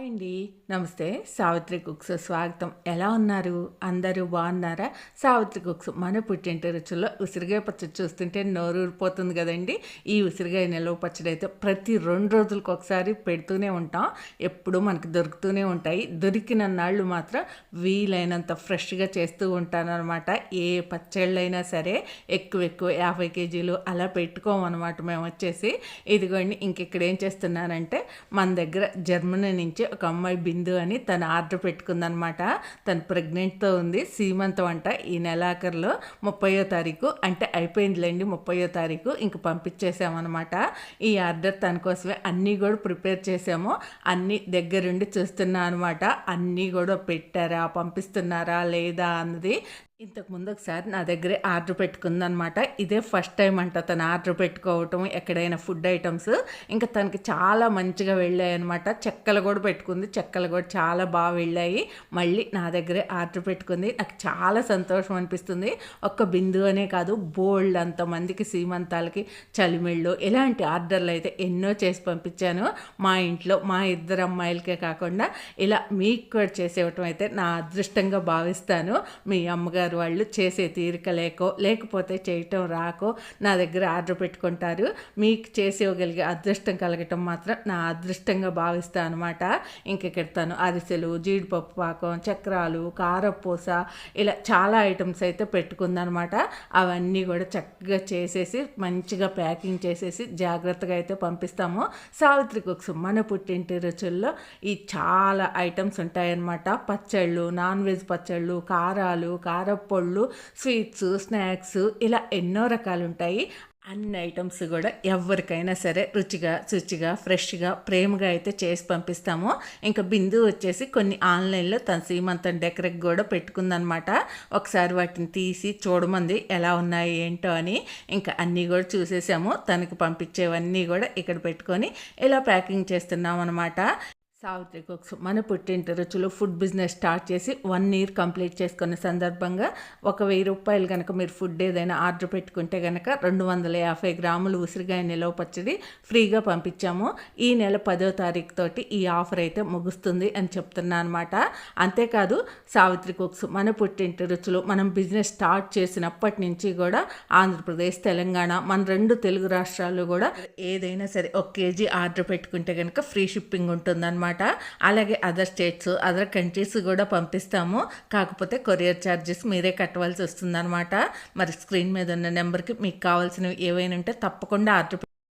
Hi అండి. నమస్తే Savitri cooks స్వాగతం. ఎలా ఉన్నారు? అందరూ బాగున్నారా? సావిత్రి కుక్స్ మన పుట్టింటి రుచుల్లో ఉసిరికాయ పచ్చడి చూస్తుంటే నోరూరిపోతుంది కదండి. ఈ ఉసిరికాయ నిల్వ పచ్చడి అయితే ప్రతి రెండు రోజులకు ఒకసారి పెడుతూనే ఉంటాం. ఎప్పుడూ మనకి దొరుకుతూనే ఉంటాయి. దొరికిన నాళ్ళు మాత్రం వీలైనంత ఫ్రెష్గా చేస్తూ ఉంటాను అనమాట ఏ పచ్చళ్ళైనా సరే ఎక్కువ ఎక్కువ యాభై కేజీలు అలా పెట్టుకోమన్నమాట మేము వచ్చేసి ఇదిగోండి ఇంకెక్కడ ఏం చేస్తున్నానంటే మన దగ్గర జర్మనీ నుంచి ఒక అమ్మాయి బిందు అని తను ఆర్డర్ పెట్టుకుందనమాట. తను ప్రెగ్నెంట్తో ఉంది సీమంతం అంట. ఈ నెలాఖరులో ముప్పయో తారీఖు అంటే అయిపోయిందిలేండి ముప్పయో తారీఖు ఇంక పంపించేసామన్నమాట ఈ ఆర్డర్ తన కోసమే అన్నీ కూడా ప్రిపేర్ చేసాము. అన్నీ దగ్గరుండి చూస్తున్నా అనమాట. అన్నీ కూడా పెట్టారా పంపిస్తున్నారా లేదా అన్నది ఇంతకు ముందు ఒకసారి నా దగ్గరే ఆర్డర్ పెట్టుకుందనమాట. ఇదే ఫస్ట్ టైం అంట తను ఆర్డర్ పెట్టుకోవటం ఎక్కడైనా ఫుడ్ ఐటమ్స్. ఇంకా తనకి చాలా మంచిగా వెళ్ళాయి అనమాట చెక్కలు కూడా పెట్టుకుంది. చెక్కలు కూడా చాలా బాగా వెళ్ళాయి. మళ్ళీ నా దగ్గరే ఆర్డర్ పెట్టుకుంది. నాకు చాలా సంతోషం అనిపిస్తుంది. ఒక్క బిందు అనే కాదు బోల్డ్ అంతమందికి సీమంతాలకి చలిమిళ్ళు ఇలాంటి ఆర్డర్లు అయితే ఎన్నో చేసి పంపించాను. మా ఇంట్లో మా ఇద్దరు అమ్మాయిలకే కాకుండా ఇలా మీకు కూడా చేసేవటం అయితే నా అదృష్టంగా భావిస్తాను. మీ అమ్మగారు ఉంటారు వాళ్ళు చేసే తీరిక లేకో లేకపోతే చేయటం రాకో నా దగ్గర ఆర్డర్ పెట్టుకుంటారు. మీకు చేసేవగలిగే అదృష్టం కలగటం మాత్రం నా అదృష్టంగా భావిస్తాను అనమాట ఇంకెక్కడతాను అరిసెలు జీడిపప్పు పాకం చక్రాలు కారపూస ఇలా చాలా ఐటమ్స్ అయితే పెట్టుకుందనమాట అవన్నీ కూడా చక్కగా చేసేసి మంచిగా ప్యాకింగ్ చేసేసి జాగ్రత్తగా అయితే పంపిస్తాము. సావిత్రి కుక్స్ మన పుట్టింటి రుచుల్లో ఈ చాలా ఐటమ్స్ ఉంటాయన్నమాట. పచ్చళ్ళు నాన్ వెజ్ పచ్చళ్ళు కారాలు కార పళ్ళు స్వీట్స్ స్నాక్స్ ఇలా ఎన్నో రకాలు ఉంటాయి అన్ని ఐటమ్స్ కూడా ఎవరికైనా సరే రుచిగా శుచిగా ఫ్రెష్గా ప్రేమగా అయితే చేసి పంపిస్తాము. ఇంకా బిందు వచ్చేసి కొన్ని ఆన్లైన్లో తన సీమంతం డెకరేట్ కూడా పెట్టుకుందనమాట. ఒకసారి వాటిని తీసి చూడమంది ఎలా ఉన్నాయి ఏంటో అని ఇంకా అన్నీ కూడా చూసేసాము. తనకి పంపించేవన్నీ కూడా ఇక్కడ పెట్టుకొని ఇలా ప్యాకింగ్ చేస్తున్నాం అనమాట సావిత్రి కుక్స్ మన పుట్టింటి రుచులు ఫుడ్ బిజినెస్ స్టార్ట్ చేసి వన్ ఇయర్ కంప్లీట్ చేసుకున్న సందర్భంగా ఒక వెయ్యి రూపాయలు కనుక మీరు ఫుడ్ ఏదైనా ఆర్డర్ పెట్టుకుంటే కనుక రెండు వందల యాభై గ్రాములు ఉసిరిగాయ నిలవ పచ్చడి ఫ్రీగా పంపించాము. ఈ నెల పదో తారీఖు తోటి ఈ ఆఫర్ అయితే ముగుస్తుంది అని చెప్తున్నా అనమాట అంతేకాదు సావిత్రి కుక్స్ మన పుట్టింటి రుచులు మనం బిజినెస్ స్టార్ట్ చేసినప్పటి నుంచి కూడా ఆంధ్రప్రదేశ్ తెలంగాణ మన రెండు తెలుగు రాష్ట్రాలు కూడా ఏదైనా సరే ఒక కేజీ ఆర్డర్ పెట్టుకుంటే కనుక ఫ్రీ షిప్పింగ్ ఉంటుందన్నమాట. అనమాట అలాగే అదర్ స్టేట్స్ అదర్ కంట్రీస్ కూడా పంపిస్తాము. కాకపోతే కొరియర్ ఛార్జెస్ మీరే కట్టవలసి వస్తుందన్నమాట. మరి స్క్రీన్ మీద ఉన్న నెంబర్కి మీకు కావాల్సినవి ఏవైనా ఉంటే తప్పకుండా ఆర్డర్